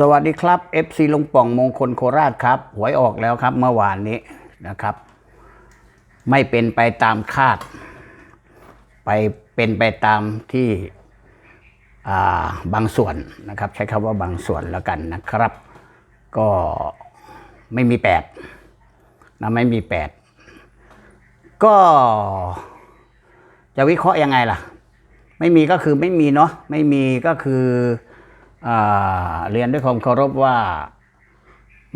สวัสดีครับ FC ลุงป่องมงคลโคราชครับหวยออกแล้วครับ เมื่อวานนี้นะครับ ไม่เป็นไปตามคาด ไปเป็นไปตามที่อ่าบางส่วนนะครับ ใช้คำว่าบางส่วนแล้วกันนะครับ ก็ไม่มีแปดนะไม่มีแปดก็ จะวิเคราะห์ยังไงล่ะ ไม่มีก็คือไม่มีเนาะไม่มีก็คือ เรียนด้วยความเคารพว่า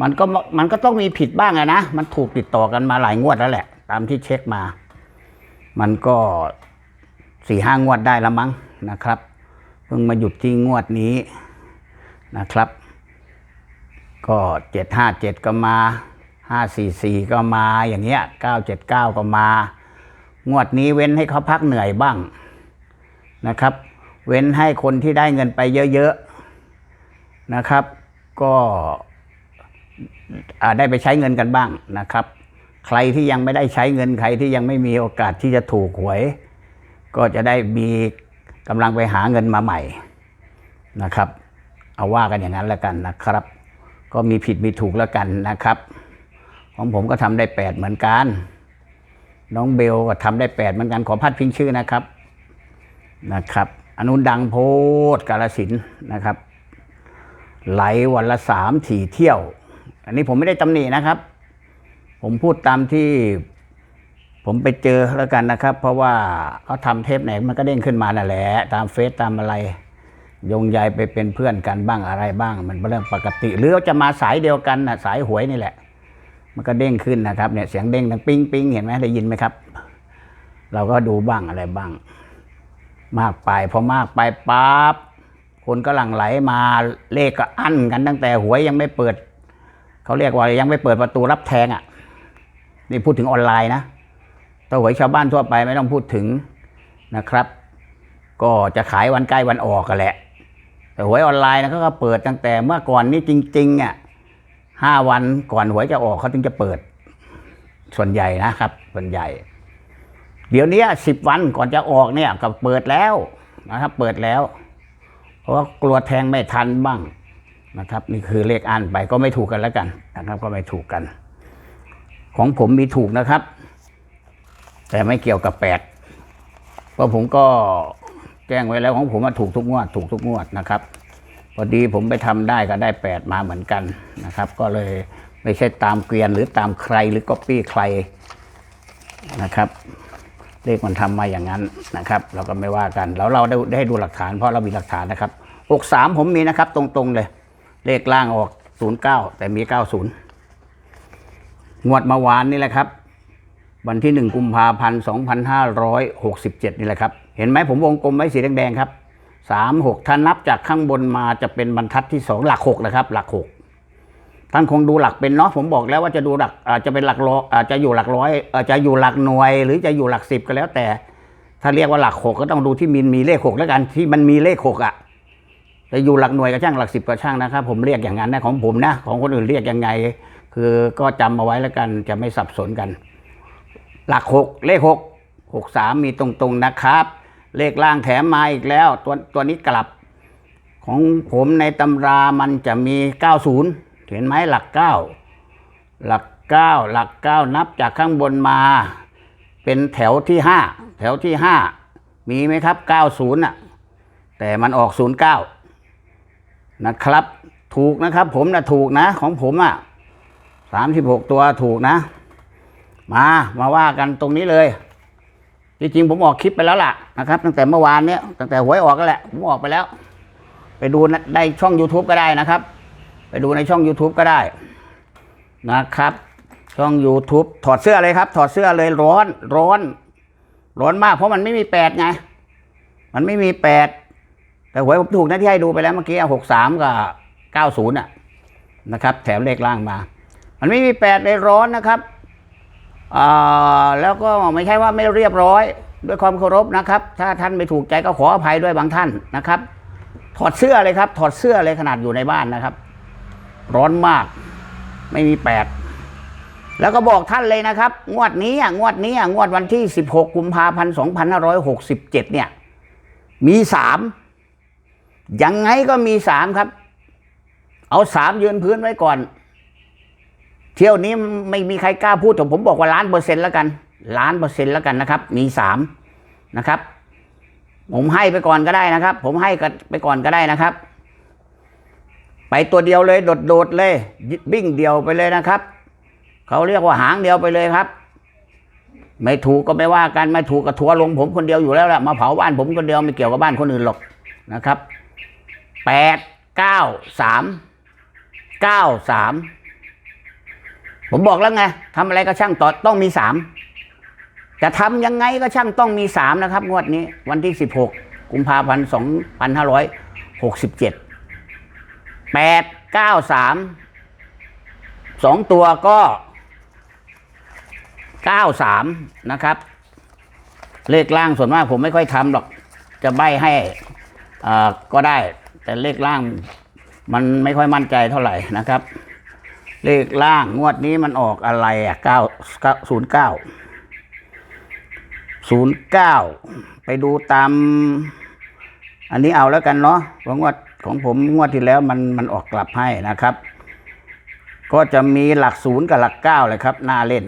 มันก็มันก็ต้องมีผิดบ้างอะนะ มันถูกติดต่อกันมาหลายงวดแล้วแหละ ตามที่เช็คมา มันก็สี่ห้างวดได้ล้วมั้งนะครับ เพิ่งมาหยุดที่งวดนี้นะครับ ก็เจ็ดห้าเจ็ดก็มาห้าสี่สี่ก็มาอย่างเงี้ยเก้าเจ็ดเก้าก็มา งวดนี้เว้นให้เขาพักเหนื่อยบ้างนะครับ เว้นให้คนที่ได้เงินไปเยอะๆ นะครับ ก็ได้ไปใช้เงินกันบ้างนะครับ ใครที่ยังไม่ได้ใช้เงินใครที่ยังไม่มีโอกาสที่จะถูกหวย ก็จะได้มีกำลังไปหาเงินมาใหม่นะครับ เอาว่ากันอย่างนั้นแล้วกันนะครับ ก็มีผิดมีถูกแล้วกันนะครับ ของผมก็ทำได้แปดเหมือนกัน น้องเบลก็ทำได้แปดเหมือนกันขอพัดพิงชื่อนะครับนะครับ อนุดังโพดกาลสินนะครับ ไหลวันละสามถี่เที่ยว อันนี้ผมไม่ได้ตำหนินะครับ ผมพูดตามที่ผมไปเจอแล้วกันนะครับ เพราะว่าเขาทำเทปไหนมันก็เด้งขึ้นมานั่นแหละตามเฟซตามอะไรยงใยไปเป็นเพื่อนกันบ้างอะไรบ้าง มันเป็นเรื่องปกติ หรือจะมาสายเดียวกันนะสายหวยนี่แหละ มันก็เด้งขึ้นนะครับเนี่ยเสียงเด้งดังปิ้งปิ้งเห็นไหมได้ยินไหมครับ เราก็ดูบ้างอะไรบ้าง มากไปพอมากไปปั๊บ คนก็หลั่งไหลมาเลขก็อั้นกันตั้งแต่หวยยังไม่เปิด เขาเรียกว่ายังไม่เปิดประตูรับแทงอะนี่พูดถึงออนไลน์นะถ้าหวยชาวบ้านทั่วไปไม่ต้องพูดถึงนะครับ ก็จะขายวันใกล้วันออกกันแหละ แต่หวยออนไลน์นะเขาก็เปิดตั้งแต่เมื่อก่อนนี้จริงๆอะห้าวันก่อนหวยจะออกเขาถึงจะเปิด ส่วนใหญ่นะครับ ส่วนใหญ่ เดี๋ยวนี้สิบวันก่อนจะออกเนี่ยก็เปิดแล้วนะครับ เปิดแล้ว ราะว่ากลัวแทงไม่ทันบ้างนะครับ นี่คือเลขอันไปก็ไม่ถูกกันแล้วกันนะครับ ก็ไม่ถูกกัน ของผมมีถูกนะครับ แต่ไม่เกี่ยวกับแปดเพราะผมก็แจ้งไว้แล้วของผมมาถูกทุกงวด ถูกทุกงวดนะครับพอดีผมไปทำได้ก็ได้แปดมาเหมือนกันนะครับ ก็เลยไม่ใช่ตามเกวียนหรือตามใครหรือก๊อปปี้ใครนะครับ เลขมันทำมาอย่างนั้นนะครับ เราก็ไม่ว่ากัน แล้วเราได้ได้ดูหลักฐานเพราะเรามีหลักฐานนะครับหกสามผมมีนะครับ ตรงๆเลย เลขล่างออกศูนย์เก้าแต่มีเก้าศูนย์งวดเมื่อวานนี่แหละครับ วันที่หนึ่งกุมภาพันธ์สองพันห้าร้อยหกสิบเจ็ดนี่แหละครับ เห็นไหมผมวงกลมไว้สีแดงๆครับสามหกถ้านับจากข้างบนมาจะเป็นบรรทัดที่สองหลักหกนะครับ หลักหก ท่านคงดูหลักเป็นเนาะผมบอกแล้วว่าจะดูหลักอาจจะเป็นหลักร้อยอาจจะอยู่หลักร้อยอาจจะอยู่หลักหน่วย หรือจะอยู่หลักสิบก็แล้วแต่ ถ้าเรียกว่าหลักหกก็ต้องดูที่มินมีเลขหกแล้วกันที่มันมีเลขหกอะจะอยู่หลักหน่วยก็ช่างหลักสิบก็ช่างนะครับผมเรียกอย่างนั้นนะของผมนะของคนอื่นเรียกยังไง คือก็จำเอาไว้แล้วกันจะไม่สับสนกัน หลักหกเลขหกหกสามมีตรงๆนะครับ เลขล่างแถมมาอีกแล้วตัวตัวนี้กลับ ของผมในตำรามันจะมี90 เห็นไหมหลัก9หลัก9หลัก9นับจากข้างบนมา เป็นแถวที่5แถวที่5มีไหมครับ90น่ะแต่มันออก09นย์เก้านะครับ ถูกนะครับ ผมนะถูกนะ ของผมอะ36ตัวถูกนะ มามาว่ากันตรงนี้เลยจริงๆผมออกคลิปไปแล้วล่ะนะครับ ตั้งแต่เมื่อวานเนี้ยตั้งแต่หวยออกก็แหละ ผมออกไปแล้ว ไปดูในในช่อง YouTube ก็ได้นะครับ ไปดูในช่อง YouTube ก็ได้นะครับ ช่อง YouTube ถอดเสื้อเลยครับ ถอดเสื้อเลยร้อนร้อน ร้อนมากเพราะมันไม่มีแปดไง มันไม่มีแปดแต่หวยผมถูกนะที่ให้ดูไปแล้วเมื่อกี้หกสามกับเก้าศูนย์อะนะครับ แถมเลขล่างมา มันไม่มีแปดเลยร้อนนะครับอ่าแล้วก็ไม่ใช่ว่าไม่เรียบร้อย ด้วยความเคารพนะครับ ถ้าท่านไม่ถูกใจก็ขออภัยด้วยบางท่านนะครับ ถอดเสื้อเลยครับ ถอดเสื้อเลยขนาดอยู่ในบ้านนะครับ ร้อนมาก ไม่มีแปดแล้วก็บอกท่านเลยนะครับ งวดนี้อะงวดนี้อะงวดวันที่ 16 กุมภาพันธ์2567 เนี่ย มีสามยังไงก็มีสามครับ เอาสามยืนพื้นไว้ก่อน เที่ยวนี้ไม่มีใครกล้าพูดแต่ผมบอกว่าล้านเปอร์เซ็นต์แล้วกันล้านเปอร์เซ็นต์แล้วกันนะครับ มีสามนะครับ ผมให้ไปก่อนก็ได้นะครับ ผมให้ไปก่อนก็ได้นะครับ ไปตัวเดียวเลยโดดๆเลยบิ้งเดียวไปเลยนะครับเขาเรียกว่าหางเดียวไปเลยครับ ไม่ถูกก็ไม่ว่ากันไม่ถูกก็ทัวลงผมคนเดียวอยู่แล้วแหละมาเผาบ้านผมคนเดียวไม่เกี่ยวกับบ้านคนอื่นหรอกนะครับแปดเก้าสามเก้าสามผมบอกแล้วไงทำอะไรก็ช่างต่อต้องมีสามจะทำยังไงก็ช่างต้องมีสามนะครับ งวดนี้ วันที่สิบหกกุมภาพันธ์สองพันห้าร้อยหกสิบเจ็ด แปดเก้าสามสองตัวก็เก้าสามนะครับ เลขล่างส่วนมากผมไม่ค่อยทำหรอก จะใบให้อ่าก็ได้ แต่เลขล่างมันไม่ค่อยมั่นใจเท่าไหร่นะครับ เลขล่างงวดนี้มันออกอะไรอะเก้าศูนย์เก้าศูนย์เก้าไปดูตาม อันนี้เอาแล้วกันเนาะเพราะงวด ของผมงวดที่แล้วมันมันออกกลับให้นะครับ ก็จะมีหลักศูนย์กับหลักเก้าเลยครับน่าเล่น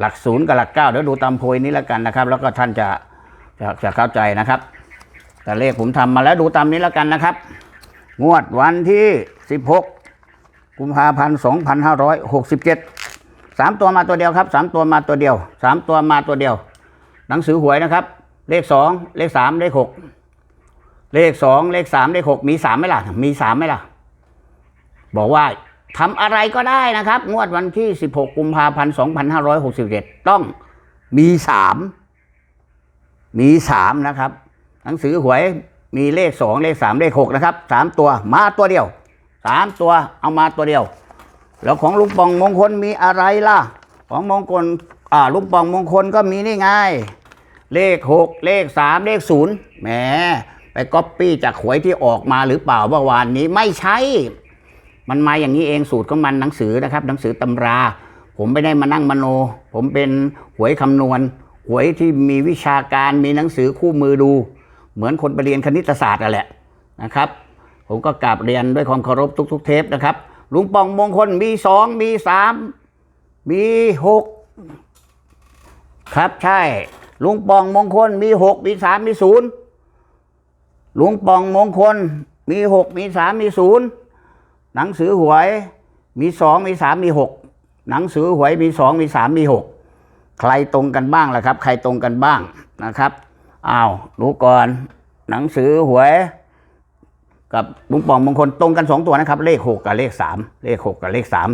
หลักศูนย์กับหลักเก้าเดี๋ยวดูตามโพยนี้แล้วกันนะครับ แล้วก็ท่านจะจะจะเข้าใจนะครับ แต่เลขผมทำมาแล้วดูตามนี้แล้วกันนะครับ งวดวันที่ 16 กุมภาพันธ์2567สามตัวมาตัวเดียวครับสามตัวมาตัวเดียวสามตัวมาตัวเดียว หนังสือหวยนะครับ เลขสองเลขสามเลขหก เลขสองเลขสามเลขหกมีสามไหมล่ะ มีสามไหมล่ะ บอกว่าทำอะไรก็ได้นะครับ งวดวันที่ 16 กุมภาพันธ์2567 ต้องมีสามมีสามนะครับ หนังสือหวยมีเลขสองเลขสามเลขหกนะครับสามตัวมาตัวเดียวสามตัวเอามาตัวเดียว แล้วของลุงปองมงคลมีอะไรล่ะ ของมงคลอ่าลุงปองมงคลก็มีนี่ไง เลขหกเลขสามเลขศูนย์แหม ไปก๊อปปี้จากหวยที่ออกมาหรือเปล่าเมื่อวานนี้ไม่ใช่ มันมาอย่างนี้เองสูตรของมันหนังสือนะครับ หนังสือตำรา ผมไม่ได้มานั่งมโน ผมเป็นหวยคำนวณ หวยที่มีวิชาการมีหนังสือคู่มือดู เหมือนคนไปเรียนคณิตศาสตร์นั่นแหละนะครับ ผมก็กราบเรียนด้วยความเคารพทุก ๆ เทปนะครับลุงปองมงคลมีสองมีสามมีหกครับใช่ลุงปองมงคลมีหกมีสามมีศูนย์ ลุงปองมงคล มีหกมีสามมีศูนย์หนังสือหวยมีสองมีสามมีหกหนังสือหวยมีสองมีสามมีหกใครตรงกันบ้างล่ะครับ ใครตรงกันบ้างนะครับอ้าวดูก่อนหนังสือหวย กับลุงปองมงคลตรงกันสองตัวนะครับ เลขหกกับเลขสามเลขหกกับเลขสาม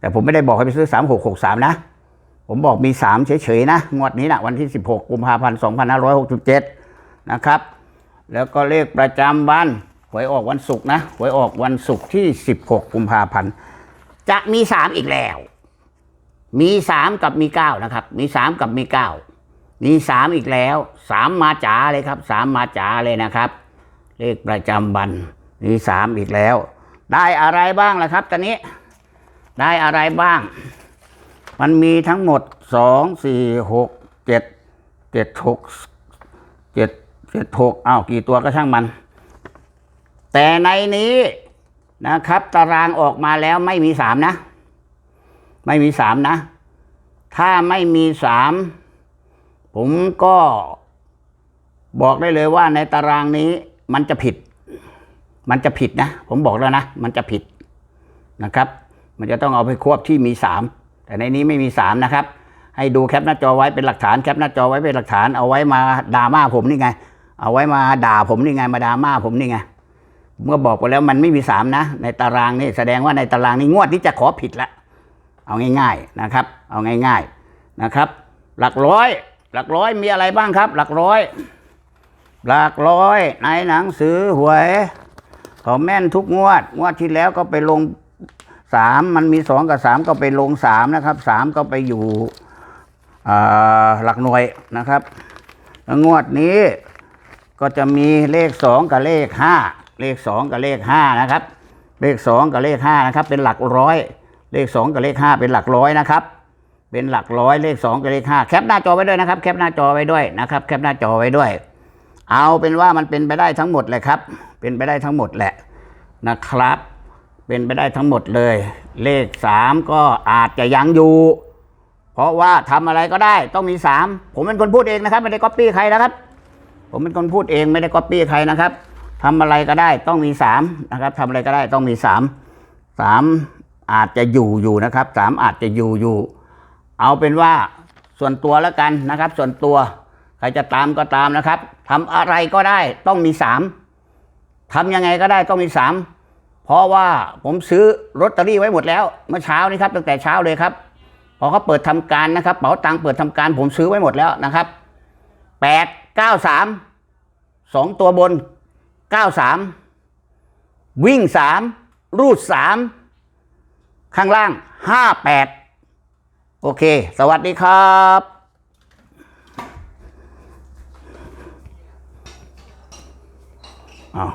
แต่ผมไม่ได้บอกให้ไปซื้อสามหกหกสามนะ ผมบอกมีสามเฉยๆนะ งวดนี้นะวันที่สิบหกกุมภาพันธ์สองพันห้าร้อยหกสิบเจ็ดนะครับ แล้วก็เลขประจำวันหวยออกวันศุกร์นะหวยออกวันศุกร์ที่ 16กุมภาพันธ์จะมีสามอีกแล้ว มีสามกับมีเก้านะครับ มีสามกับมีเก้ามีสามอีกแล้วสามมาจ๋าเลยครับสามมาจ๋าเลยนะครับ เลขประจำวันมีสามอีกแล้ว ได้อะไรบ้างล่ะครับ ตอนนี้ ได้อะไรบ้าง มันมีทั้งหมดสองสี่หกเจ็ด เจ็ดหกเอ้าวกี่ตัวก็ช่างมัน แต่ในนี้นะครับ ตารางออกมาแล้วไม่มีสามนะ ไม่มีสามนะ ถ้าไม่มีสามผมก็บอกได้เลยว่าในตารางนี้มันจะผิด มันจะผิดนะ ผมบอกแล้วนะ มันจะผิดนะครับ มันจะต้องเอาไปควบที่มีสามแต่ในนี้ไม่มีสามนะครับ ให้ดูแคปหน้าจอไว้เป็นหลักฐานแคปหน้าจอไว้เป็นหลักฐานเอาไว้มาดาม่าผมนี่ไง เอาไว้มาด่าผมนี่ไงมาด่าม่าผมนี่ไงเมื่อบอกไปแล้วมันไม่มีสามนะ ในตารางนี่แสดงว่าในตารางนี้งวดนี้จะขอผิดละเอาง่าย ๆนะครับ เอาง่าย ๆนะครับ หลักร้อย หลักร้อยมีอะไรบ้างครับ หลักร้อย หลักร้อยในหนังสือหวยเขาแม่นทุกงวด งวดที่แล้วก็ไปลงสามมันมีสองกับสามก็ไปลงสามนะครับสามก็ไปอยู่หลักหน่วยนะครับงวดนี้ ก็จะมีเลขสองกับเลขห้าเลขสองกับเลขห้านะครับ เลขสองกับเลขห้านะครับ เป็นหลักร้อย เลขสองกับเลขห้าเป็นหลักร้อยนะครับ เป็นหลักร้อยเลขสองกับเลขห้าแคปหน้าจอไว้ด้วยนะครับ แคปหน้าจอไว้ด้วยนะครับ แคปหน้าจอไว้ด้วย เอาเป็นว่ามันเป็นไปได้ทั้งหมดเลยครับ เป็นไปได้ทั้งหมดแหละนะครับ เป็นไปได้ทั้งหมดเลย เลขสามก็อาจจะยังอยู่ เพราะว่าทำอะไรก็ได้ต้องมีสามผมเป็นคนพูดเองนะครับ ไม่ได้ก๊อปปี้ใครนะครับ ผมเป็นคนพูดเองไม่ได้ก๊อปปี้ใครนะครับทำอะไรก็ได้ต้องมีสามนะครับทำอะไรก็ได้ต้องมีสามสามอาจจะอยู่อยู่นะครับสามอาจจะอยู่อยู่ เอาเป็นว่าส่วนตัวแล้วกันนะครับ ส่วนตัวใครจะตามก็ตามนะครับทำอะไรก็ได้ต้องมีสามทำยังไงก็ได้ต้องมีสามเพราะว่าผมซื้อลอตเตอรี่ไว้หมดแล้ว เมื่อเช้านี้ครับตั้งแต่เช้าเลยครับพอเขาเปิดทำการนะครับเป๋าตังค์เปิดทำการผมซื้อไว้หมดแล้วนะครับแปด ก้าสามสองตัวบนเก้าสามวิ่งสามรูดสามข้างล่างห้าแปดโอเค สวัสดีครับอ้าว